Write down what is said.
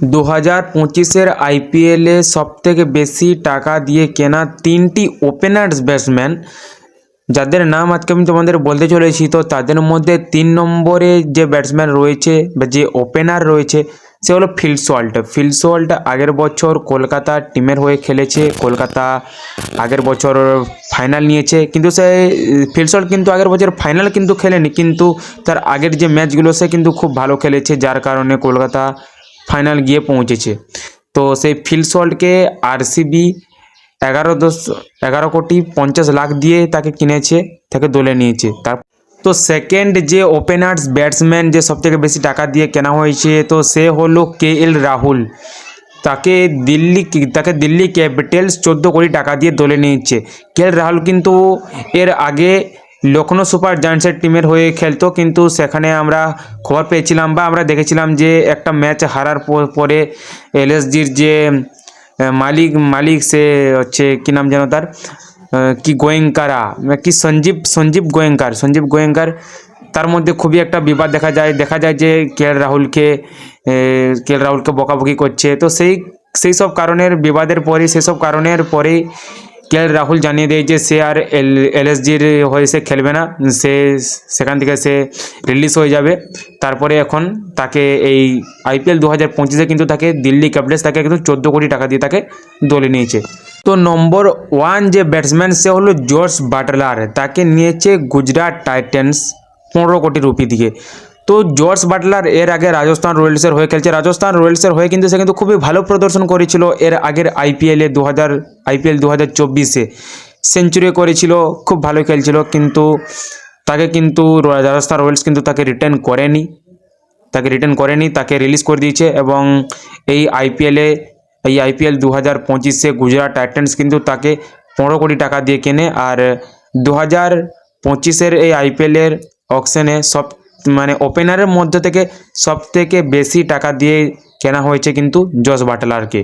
দু হাজার পঁচিশের আইপিএলে সবথেকে বেশি টাকা দিয়ে কেনা তিনটি ওপেনার্স ব্যাটসম্যান, যাদের নাম আজকে আমি তোমাদের বলতে চলেছি, তো তাদের মধ্যে তিন নম্বরে যে ব্যাটসম্যান রয়েছে বা যে ওপেনার রয়েছে, সে হলো ফিল সল্ট ফিল সল্ট আগের বছর কলকাতা টিমের হয়ে খেলেছে, কলকাতা আগের বছর ফাইনাল নিয়েছে, কিন্তু সে, ফিল সল্ট কিন্তু আগের বছর ফাইনাল কিন্তু খেলেনি, কিন্তু তার আগের যে ম্যাচগুলো সে কিন্তু খুব ভালো খেলেছে, যার কারণে কলকাতা ফাইনাল গিয়ে পৌঁছেছে। তো সেই ফিল সল্টকে আরসিবি এগারো দশ, এগারো কোটি পঞ্চাশ লাখ দিয়ে তাকে কিনেছে, তাকে দলে নিয়েছে। তার তো সেকেন্ড যে ওপেনার্স ব্যাটসম্যান যে সবথেকে বেশি টাকা দিয়ে কেনা হয়েছে, তো সে হলো কে এল রাহুল। তাকে দিল্লি তাকে দিল্লি ক্যাপিটালস চোদ্দ কোটি টাকা দিয়ে দলে নিয়েছে। কে এল রাহুল কিন্তু এর আগে লখনৌ সুপার জায়ান্টসের টিমের হয়ে খেলতো, কিন্তু সেখানে আমরা খবর পেয়েছিলাম বা আমরা দেখেছিলাম যে একটা ম্যাচ হারার পরে এলএসজির যে মালিক মালিক সে হচ্ছে, কি নাম যেন তার কি গোয়েঙ্কারা কি সঞ্জীব সঞ্জীব গোয়েঙ্কার সঞ্জীব গোয়েঙ্কার, তার মধ্যে খুবই একটা বিবাদ দেখা যায় দেখা যায় যে কে এল রাহুলকে কে এল রাহুলকে বকাবকি করছে। তো সেই সেই সব কারণের বিবাদের পরে সেসব কারণের পরে কে রাহুল জানিয়ে দেয় যে সে আর এল, এলএসজির হয়ে সে খেলবে না। সে সেখান থেকে সে রিলিজ হয়ে যাবে। তারপরে এখন তাকে এই আইপিএল দু হাজার পঁচিশে কিন্তু তাকে দিল্লি ক্যাপিটালস তাকে কিন্তু চোদ্দ কোটি টাকা দিয়ে তাকে দলে নিয়েছে। তো নম্বর ওয়ান যে ব্যাটসম্যান সে হলো জর্জ বাটলার। তাকে নিয়েছে গুজরাট টাইটেন্স, পনেরো কোটি রুপি দিয়ে। তো জর্জ বাটলার এর আগে রাজস্থান রয়্যালসের হয়ে খেলছে। রাজস্থান রয়্যালসের হয়ে কিন্তু সে কিন্তু খুবই ভালো প্রদর্শন করেছিল এর আগের আইপিএলে দু হাজার আইপিএল দু হাজার চব্বিশে। সেঞ্চুরি করেছিল, খুব ভালো খেলছিল কিন্তু তাকে কিন্তু রাজস্থান রয়্যালস কিন্তু তাকে রিটার্ন করেনি। তাকে রিটার্ন করেনি, তাকে রিলিজ করে দিয়েছে এবং এই আইপিএলে এই আইপিএল দু হাজার পঁচিশে গুজরাট টাইটান্স কিন্তু তাকে পনেরো কোটি টাকা দিয়ে কেনে। আর দু হাজার পঁচিশের এই আইপিএলের অকশনে সব মানে ওপেনারের মধ্যে থেকে সবথেকে বেশি টাকা দিয়ে কেনা হয়েছে কিন্তু জস বাটলারকে।